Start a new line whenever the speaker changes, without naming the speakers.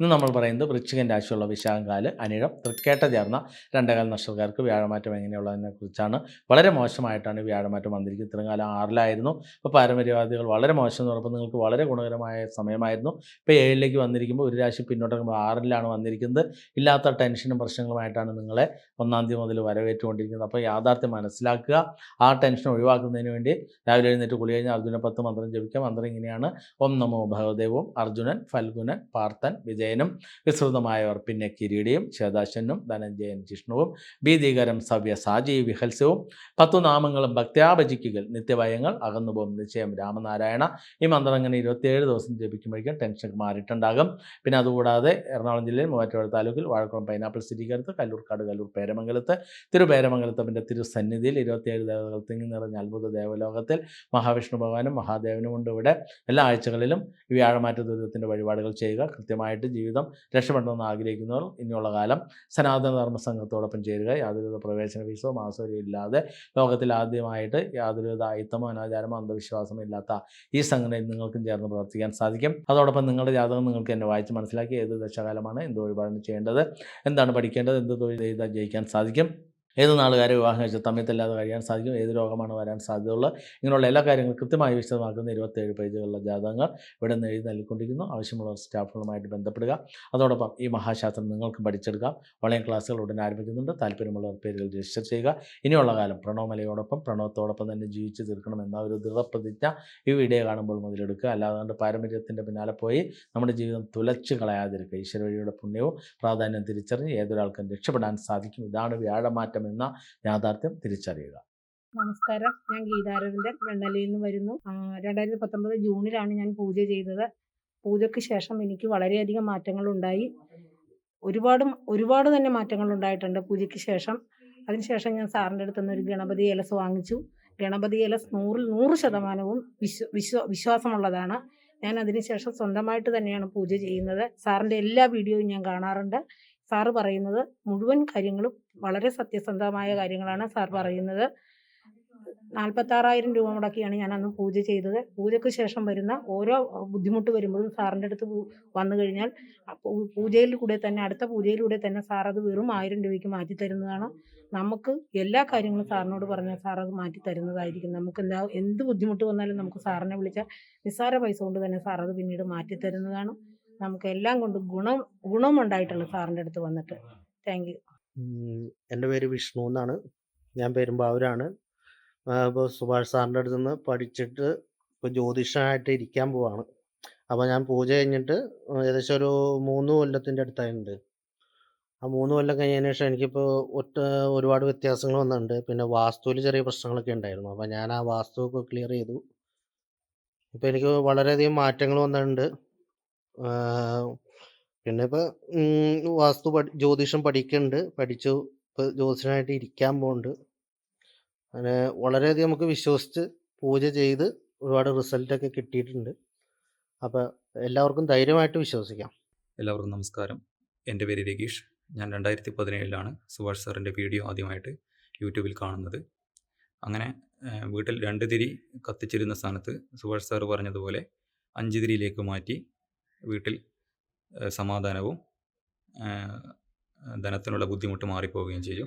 ഇന്ന് നമ്മൾ പറയുന്നത് വൃശ്ചികൻ രാശിയുള്ള വിശാഖകാൽ അനിഴം തൃക്കേട്ട ചേർന്ന രണ്ടകാല നക്ഷത്രക്കാർക്ക് വ്യാഴമാറ്റം എങ്ങനെയുള്ളതിനെ കുറിച്ചാണ്. വളരെ മോശമായിട്ടാണ് വ്യാഴമാറ്റം വന്നിരിക്കുന്നത്. ഇത്രയും കാലം ആറിലായിരുന്നു. ഇപ്പോൾ പാരമ്പര്യവാദികൾ വളരെ മോശം എന്ന് പറഞ്ഞപ്പോൾ നിങ്ങൾക്ക് വളരെ ഗുണകരമായ സമയമായിരുന്നു. ഇപ്പോൾ ഏഴിലേക്ക് വന്നിരിക്കുമ്പോൾ ഒരു രാശി പിന്നോട്ട് ആറിലാണ് വന്നിരിക്കുന്നത്. ഇല്ലാത്ത ടെൻഷനും പ്രശ്നങ്ങളുമായിട്ടാണ് നിങ്ങളെ ഒന്നാം തീയതി മുതൽ വരവേറ്റുകൊണ്ടിരിക്കുന്നത്. അപ്പോൾ യാഥാർത്ഥ്യം മനസ്സിലാക്കുക. ആ ടെൻഷൻ ഒഴിവാക്കുന്നതിന് വേണ്ടി രാവിലെ എഴുന്നേറ്റ് കുളി കഴിഞ്ഞ് അർജുന പത്ത് മന്ത്രം ജപിക്കാം മന്ത്രം ഇങ്ങനെയാണ്. ഓം നമോ ഭഗവദേവും അർജുനൻ ഫൽഗുനൻ പാർത്ഥൻ വിജയനും വിസ്തൃതമായവർ പിന്നെ കിരീടിയും ശേതാശനും ധനഞ്ജയൻ ജിഷ്ണുവും ഭീതികരം സവ്യ സാജി വിഹൽസ്യവും പത്തു നാമങ്ങളും ഭക്ത്യാഭജിക്കുക നിത്യഭയങ്ങൾ അകന്നുപോകും നിശ്ചയം രാമനാരായണ. ഈ മന്ത്രം അങ്ങനെ ഇരുപത്തിയേഴ് ദിവസം ജപിക്കുമ്പോഴേക്കും ടെൻഷൻ മാറിയിട്ടുണ്ടാകും. പിന്നെ അതുകൂടാതെ എറണാകുളം ജില്ലയിൽ മൂവാറ്റുപുഴ താലൂക്കിൽ വാഴക്കുളം പൈനാപ്പിൾ സ്ഥിരീകരിച്ച് കല്ലൂർക്കാട് കല്ലൂർ പേരമംഗലത്ത് തിരുപേരമംഗലത്തപ്പന്റെ തിരുസന്നിധിയിൽ ഇരുപത്തിയേഴ് ദേവതകൾ തിങ്ങി നിറഞ്ഞ അത്ഭുത ദേവലോകത്തിൽ മഹാവിഷ്ണു ഭഗവാനും മഹാദേവനും ഉണ്ട് ഇവിടെ. എല്ലാ ആഴ്ചകളിലും വ്യാഴമാറ്റ ദുരിതത്തിന്റെ വഴിപാടുകൾ ചെയ്യുക. കൃത്യമായിട്ട് ജീവിതം രക്ഷപ്പെടണമെന്ന് ആഗ്രഹിക്കുന്നവർ ഇനിയുള്ള കാലം സനാതന ധർമ്മ സംഘത്തോടൊപ്പം ചേരുക. യാതൊരുവിധ പ്രവേശന ഫീസോ മാസോ ഇല്ലാതെ ലോകത്തിൽ ആദ്യമായിട്ട് യാതൊരുവിധ അയിത്തമോ അനാചാരമോ അന്ധവിശ്വാസമോ ഇല്ലാത്ത ഈ സംഘടനയിൽ നിങ്ങൾക്കും ചേർന്ന് പ്രവർത്തിക്കാൻ സാധിക്കും. അതോടൊപ്പം നിങ്ങളുടെ ജാതകം നിങ്ങൾക്ക് എന്നെ വായിച്ച് മനസ്സിലാക്കി ഏത് ദശകാലമാണ് എന്ത് വഴിപാടാണ് ചെയ്യേണ്ടത് എന്താണ് പഠിക്കേണ്ടത് എന്ത് തൊഴിൽ ചെയ്താൽ ജയിക്കാൻ സാധിക്കും. ഏത് നാളുകാരെ വിവാഹം കഴിച്ച തമ്മിൽ തല്ലാതെ കഴിയാൻ സാധിക്കും. ഏത് രോഗമാണ് വരാൻ സാധ്യതയുള്ളത് ഇങ്ങനെയുള്ള എല്ലാ കാര്യങ്ങളും കൃത്യമായി വിശദമാക്കുന്ന ഇരുപത്തേഴ് പേജുകളുള്ള ജാതകങ്ങൾ ഇവിടെ നിന്ന് എഴുതി നൽകിക്കൊണ്ടിരിക്കുന്നു. ആവശ്യമുള്ള സ്റ്റാഫുകളുമായിട്ട് ബന്ധപ്പെടുക. അതോടൊപ്പം ഈ മഹാശാസ്ത്രം നിങ്ങൾക്ക് പഠിച്ചെടുക്കാം. ഓൺലൈൻ ക്ലാസ്സുകൾ ഉടൻ ആരംഭിക്കുന്നുണ്ട്. താല്പര്യമുള്ളവർ പേരുകൾ രജിസ്റ്റർ ചെയ്യുക. ഇനിയുള്ള കാലം പ്രണവമലയോടൊപ്പം പ്രണവത്തോടൊപ്പം തന്നെ ജീവിച്ചു തീർക്കണം എന്ന ഒരു ദൃഢപ്രതിജ്ഞ ഈ വീഡിയോ കാണുമ്പോൾ മുതലെടുക്കുക. അല്ലാതെ പാരമ്പര്യത്തിന്റെ പിന്നാലെ പോയി നമ്മുടെ ജീവിതം തുലച്ചു കളയാതിരിക്കുക. ഈശ്വര വഴിയുടെ പുണ്യവും പ്രാധാന്യം തിരിച്ചറിഞ്ഞ് ഏതൊരാൾക്കും രക്ഷപ്പെടാൻ സാധിക്കും. ഇതാണ് വ്യാഴമാറ്റം. എന്ന യാഥാർത്ഥ്യം തിരിച്ചറിയുക.
നമസ്കാരം. ഞാൻ ഗീതാരവിന്ദൻ. വെണ്ണലിയിൽ നിന്ന് വരുന്നു. രണ്ടായിരത്തി പത്തൊമ്പത് ജൂണിലാണ് ഞാൻ പൂജ ചെയ്തത്. പൂജയ്ക്ക് ശേഷം എനിക്ക് വളരെയധികം മാറ്റങ്ങൾ ഉണ്ടായി ഒരുപാട് ഒരുപാട് തന്നെ മാറ്റങ്ങൾ ഉണ്ടായിട്ടുണ്ട് പൂജയ്ക്ക് ശേഷം. അതിനുശേഷം ഞാൻ സാറിന്റെ അടുത്ത് നിന്ന് ഒരു ഗണപതി ഇലസ് വാങ്ങിച്ചു. ഗണപതി ഇലസ് നൂറിൽ നൂറ് ശതമാനവും വിശ്വ വിശ്വ വിശ്വാസമുള്ളതാണ്. ഞാൻ അതിനുശേഷം സ്വന്തമായിട്ട് തന്നെയാണ് പൂജ ചെയ്യുന്നത്. സാറിന്റെ എല്ലാ വീഡിയോയും ഞാൻ കാണാറുണ്ട്. സാറ് പറയുന്നത് മുഴുവൻ കാര്യങ്ങളും വളരെ സത്യസന്ധമായ കാര്യങ്ങളാണ് സാർ പറയുന്നത്. നാൽപ്പത്താറായിരം രൂപ മുടക്കിയാണ് ഞാൻ അന്ന് പൂജ ചെയ്തത്. പൂജയ്ക്ക് ശേഷം വരുന്ന ഓരോ ബുദ്ധിമുട്ട് വരുമ്പോഴും സാറിന്റെ അടുത്ത് വന്നു കഴിഞ്ഞാൽ പൂജയിലൂടെ തന്നെ അടുത്ത പൂജയിലൂടെ തന്നെ സാർ അത് വെറും ആയിരം രൂപയ്ക്ക് മാറ്റി തരുന്നതാണ്. നമുക്ക് എല്ലാ കാര്യങ്ങളും സാറിനോട് പറഞ്ഞാൽ സാർ അത് മാറ്റി തരുന്നതായിരിക്കും. നമുക്ക് എന്താ എന്ത് ബുദ്ധിമുട്ട് വന്നാലും നമുക്ക് സാറിനെ വിളിച്ചാൽ നിസ്സാര പൈസ കൊണ്ട് തന്നെ സാർ അത് പിന്നീട് മാറ്റി തരുന്നതാണ്. നമുക്ക് എല്ലാം കൊണ്ട് ഗുണം ഗുണമുണ്ടായിട്ടുള്ള സാറിന്റെ അടുത്ത് വന്നിട്ട്. താങ്ക് യു
എന്റെ പേര് വിഷ്ണു എന്നാണ്. ഞാൻ പെരുമ്പാവൂരാണ്. ഇപ്പോൾ സുഭാഷ് സാറിന്റെ അടുത്ത് നിന്ന് പഠിച്ചിട്ട് ഇപ്പോൾ ജ്യോതിഷനായിട്ട് ഇരിക്കാൻ പോവാണ്. അപ്പോൾ ഞാൻ പൂജ കഴിഞ്ഞിട്ട് ഏകദേശം ഒരു മൂന്ന് കൊല്ലത്തിന്റെ അടുത്തായിട്ടുണ്ട്. ആ മൂന്ന് കൊല്ലം കഴിഞ്ഞതിന് ശേഷം എനിക്കിപ്പോൾ ഒറ്റ ഒരുപാട് വ്യത്യാസങ്ങൾ വന്നിട്ടുണ്ട്. പിന്നെ വാസ്തുവിൽ ചെറിയ പ്രശ്നങ്ങളൊക്കെ ഉണ്ടായിരുന്നു. അപ്പോൾ ഞാൻ ആ വാസ്തുവൊക്കെ ക്ലിയർ ചെയ്തു. ഇപ്പോൾ എനിക്ക് വളരെയധികം മാറ്റങ്ങൾ വന്നിട്ടുണ്ട്. പിന്നെ ഇപ്പൊ വാസ്തു പഠി ജ്യോതിഷം പഠിക്കുന്നുണ്ട് പഠിച്ചു ഇപ്പൊ ജ്യോതിഷനായിട്ട് ഇരിക്കാൻ പോകുന്നുണ്ട് അങ്ങനെ വളരെയധികം നമുക്ക് വിശ്വസിച്ച് പൂജ ചെയ്ത് ഒരുപാട് റിസൾട്ടൊക്കെ കിട്ടിയിട്ടുണ്ട്. അപ്പൊ എല്ലാവർക്കും ധൈര്യമായിട്ട് വിശ്വസിക്കാം.
എല്ലാവർക്കും നമസ്കാരം. എന്റെ പേര് രഗീഷ് ഞാൻ രണ്ടായിരത്തി പതിനേഴിലാണ് സുഭാഷ് സാറിന്റെ വീഡിയോ ആദ്യമായിട്ട് യൂട്യൂബിൽ കാണുന്നത്. അങ്ങനെ വീട്ടിൽ രണ്ട് തിരി കത്തിച്ചിരുന്ന സ്ഥാനത്ത് സുഭാഷ് സാറ് പറഞ്ഞതുപോലെ അഞ്ച് തിരിയിലേക്ക് മാറ്റി വീട്ടിൽ സമാധാനവും ധനത്തിനുള്ള ബുദ്ധിമുട്ട് മാറിപ്പോവുകയും ചെയ്തു